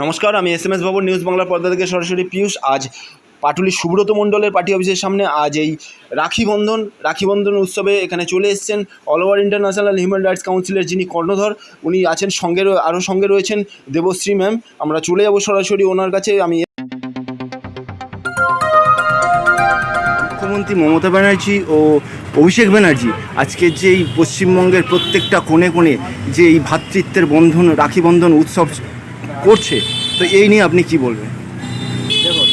নমস্কার, আমি S M S Babu news বাংলার পর্দা থেকে সরাসরি পিয়ুষ। আজ পাটুলি সুব্রত মণ্ডলের পার্টি অফিসের সামনে আজ এই রাখি বন্ধন রাখি বন্ধন উৎসবে এখানে চলে এসছেন all over international human rights কাউন্সিলের যিনি কর্ণধর, উনি আছেন সঙ্গে আরও সঙ্গে রয়েছেন দেবশ্রী ম্যাম আমরা চলে যাব সরাসরি ওনার কাছে, আমি মুখ্যমন্ত্রী মমতা ব্যানার্জি ও অভিষেক ব্যানার্জি, আজকে যে পশ্চিমবঙ্গের প্রত্যেকটা কোণে কোণে যে এই ভ্রাতৃত্বের বন্ধন, রাখি বন্ধন উৎসব করছে, তো এই নিয়ে আপনি কি বলবেন? দেখুন,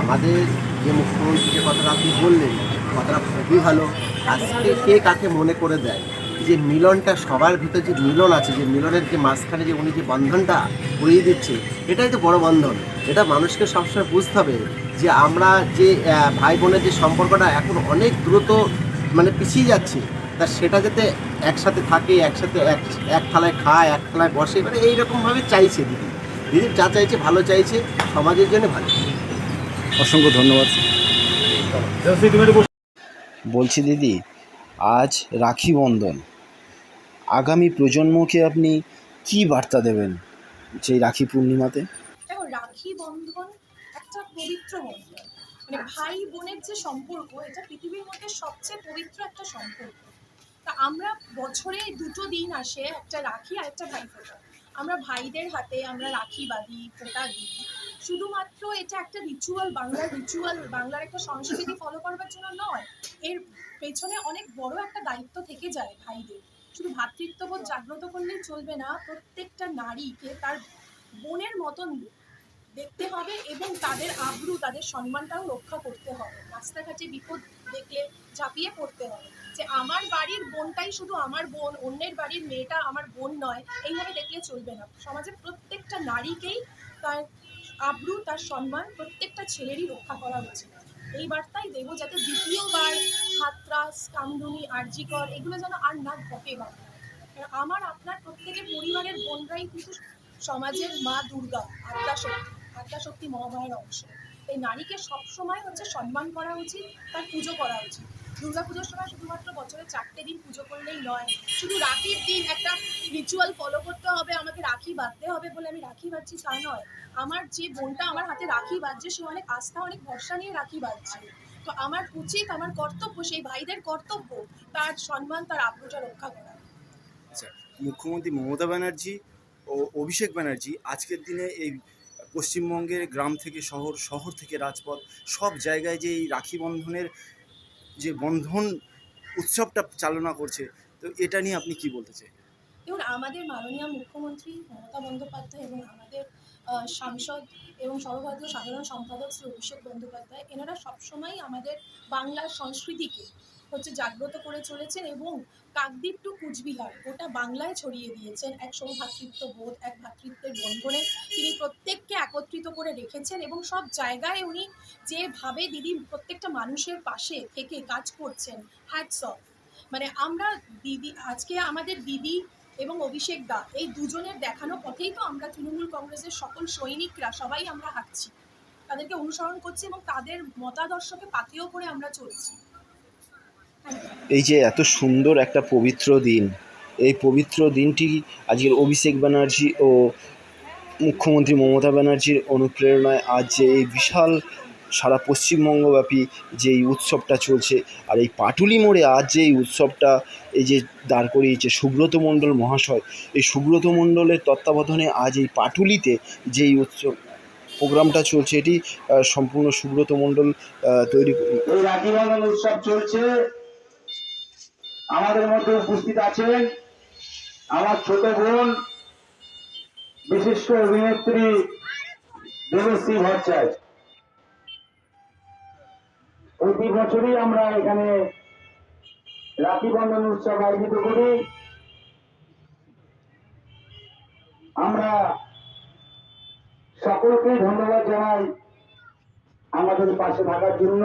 আমাদের যে মুখ্যমন্ত্রী যে কথাটা আপনি বললেন, কথাটা খুবই ভালো। আজকে কে কাকে মনে করে দেয়? যে মিলনটা সবার ভিতরে যে মিলন আছে, যে মিলনের যে মাঝখানে যে উনি যে বন্ধনটা করিয়ে দিচ্ছে, এটাই তো বড় বন্ধন। এটা মানুষকে সবসময় বুঝতে হবে যে আমরা যে ভাই বোনের যে সম্পর্কটা এখন অনেক দ্রুত মানে পিছিয়ে যাচ্ছে। তা সেটা যাতে একসাথে থাকে একসাথে এক এক থালায় খায় এক থালায় বসে মানে এইরকমভাবে চাইছে দিদি। দিদি যা চাইছে ভালো চাইছে সমাজের জন্য ভালো। অসংখ্য ধন্যবাদ। বলছি দিদি আজ রাখি বন্ধন। আগামী প্রজন্মকে আপনি কি বার্তা দেবেন যে রাখি পূর্ণিমাতে? দেখো রাখি বন্ধন একটা পবিত্র বন্ধন। মানে ভাই বোনের যে সম্পর্ক এটা পৃথিবীর মধ্যে সবচেয়ে পবিত্র একটা সম্পর্ক। তা আমরা বছরে দুটো দিন আসে একটা রাখি আর একটা ভাই ফোঁটা। আমরা ভাইদের হাতে আমরা রাখি বাঁধি, ফোঁটা দিই। শুধুমাত্র এটা একটা রিচুয়াল বাংলার রিচুয়াল বাংলার একটা সংস্কৃতি ফলো করবার জন্য নয়, এর পেছনে অনেক বড় একটা দায়িত্ব থেকে যায় ভাইদের। শুধু ভ্রাতৃত্ববোধ জাগ্রত করলেই চলবে না, প্রত্যেকটা নারীকে তার বোনের মতন দেখতে হবে এবং তাদের আব্রু তাদের সম্মানটাও রক্ষা করতে হবে। রাস্তাঘাটে বিপদ দেখলে ঝাঁপিয়ে পড়তে হবে। যে আমার বাড়ির বোনটাই শুধু আমার বোন, অন্যের বাড়ির মেয়েটা আমার বোন নয়, এইভাবে দেখলে চলবে না। সমাজের প্রত্যেকটা নারীকেই তার আব্রু তার সম্মান প্রত্যেকটা ছেলেরই রক্ষা করা উচিত। এই বার্তাই দেবো যাতে দ্বিতীয়বার হাতরাস কামদুনি আরজিকর এগুলো যেন আর না ঘটে আমার, আপনার প্রত্যেকের পরিবারের বোনরাই কিন্তু সমাজের মা দুর্গা আদ্যাশক্তি আদ্যাশক্তি মহামায়ের অংশ। এই নারীকে সবসময় হচ্ছে সম্মান করা উচিত, তার পুজো করা উচিত। দুর্গা পুজোর সময় শুধুমাত্র বছরে চারটে দিন পুজো করলেই নয়, শুধু রাখির দিন একটা রিচুয়াল ফলো করতে হবে, আমাকে রাখি বাঁধতে হবে বলে আমি রাখি বাঁধছি তা নয়। আমার যে বোনটা আমার হাতে রাখি বাঁধছে, সে অনেক আস্থা, অনেক ভরসা নিয়ে রাখি বাঁধছে। তো আমার উচিত, আমার কর্তব্য, সেই ভাইদের কর্তব্য, তার সম্মান, তার আগ্রহটা রক্ষা করা। আচ্ছা মুখ্যমন্ত্রী মমতা ব্যানার্জি ও অভিষেক ব্যানার্জি আজকের দিনে এই পশ্চিমবঙ্গের গ্রাম থেকে শহর শহর থেকে রাজপথ, সব জায়গায় যে এই রাখি বন্ধনের যে বন্ধন উৎসবটা চালনা করছে, তো এটা নিয়ে আপনি কি বলতে চাই দেখুন, আমাদের মাননীয় মুখ্যমন্ত্রী মমতা বন্দ্যোপাধ্যায় এবং আমাদের সাংসদ এবং সর্বভারতীয় সাধারণ সম্পাদক শ্রী অভিষেক বন্দ্যোপাধ্যায়, এনারা সবসময় আমাদের বাংলার সংস্কৃতিকে হচ্ছে জাগ্রত করে চলেছেন এবং কাকদ্বীপ টু কুচবিহার গোটা বাংলায় ছড়িয়ে দিয়েছেন। এক সৌভ্রাতৃত্ব বোধ, এক ভ্রাতৃত্বের বন্ধনে তিনি প্রত্যেককে একত্রিত করে রেখেছেন এবং সব জায়গায় উনি যেভাবে দিদি প্রত্যেকটা মানুষের পাশে থেকে কাজ করছেন হ্যাটস অফ মানে আমরা দিদি, আজকে আমাদের দিদি এবং অভিষেক দা, এই দুজনের দেখানো পথেই তো আমরা তৃণমূল কংগ্রেসের সকল সৈনিকরা, সবাই আমরা হাঁটছি। তাদেরকে অনুসরণ করছি এবং তাদের মতাদর্শকে পাথেয় করে আমরা চলছি। এই যে এত সুন্দর একটা পবিত্র দিন, এই পবিত্র দিনটি আজকের অভিষেক ব্যানার্জি ও মুখ্যমন্ত্রী মমতা ব্যানার্জির অনুপ্রেরণায় আজ যে এই বিশাল সারা পশ্চিমবঙ্গব্যাপী যে এই উৎসবটা চলছে আর এই পাটুলি মোড়ে আজ যে এই উৎসবটা এই যে দাঁড় করিয়েছে সুব্রত মণ্ডল মহাশয়, এই সুব্রত মণ্ডলের তত্ত্বাবধানে আজ এই পাটুলিতে যে এই উৎসব প্রোগ্রামটা চলছে এটি সম্পূর্ণ সুব্রত মণ্ডল তৈরি উৎসব চলছে। আমাদের মধ্যে উপস্থিত আছেন আমার ছোট বোন, বিশিষ্ট অভিনেত্রী দেবশ্রী ভট্টাচার্য। প্রতি বছরই আমরা এখানে রাখি বন্ধন উৎসব আয়োজিত করি। আমরা সকলকে ধন্যবাদ জানাই আমাদের পাশে থাকার জন্য।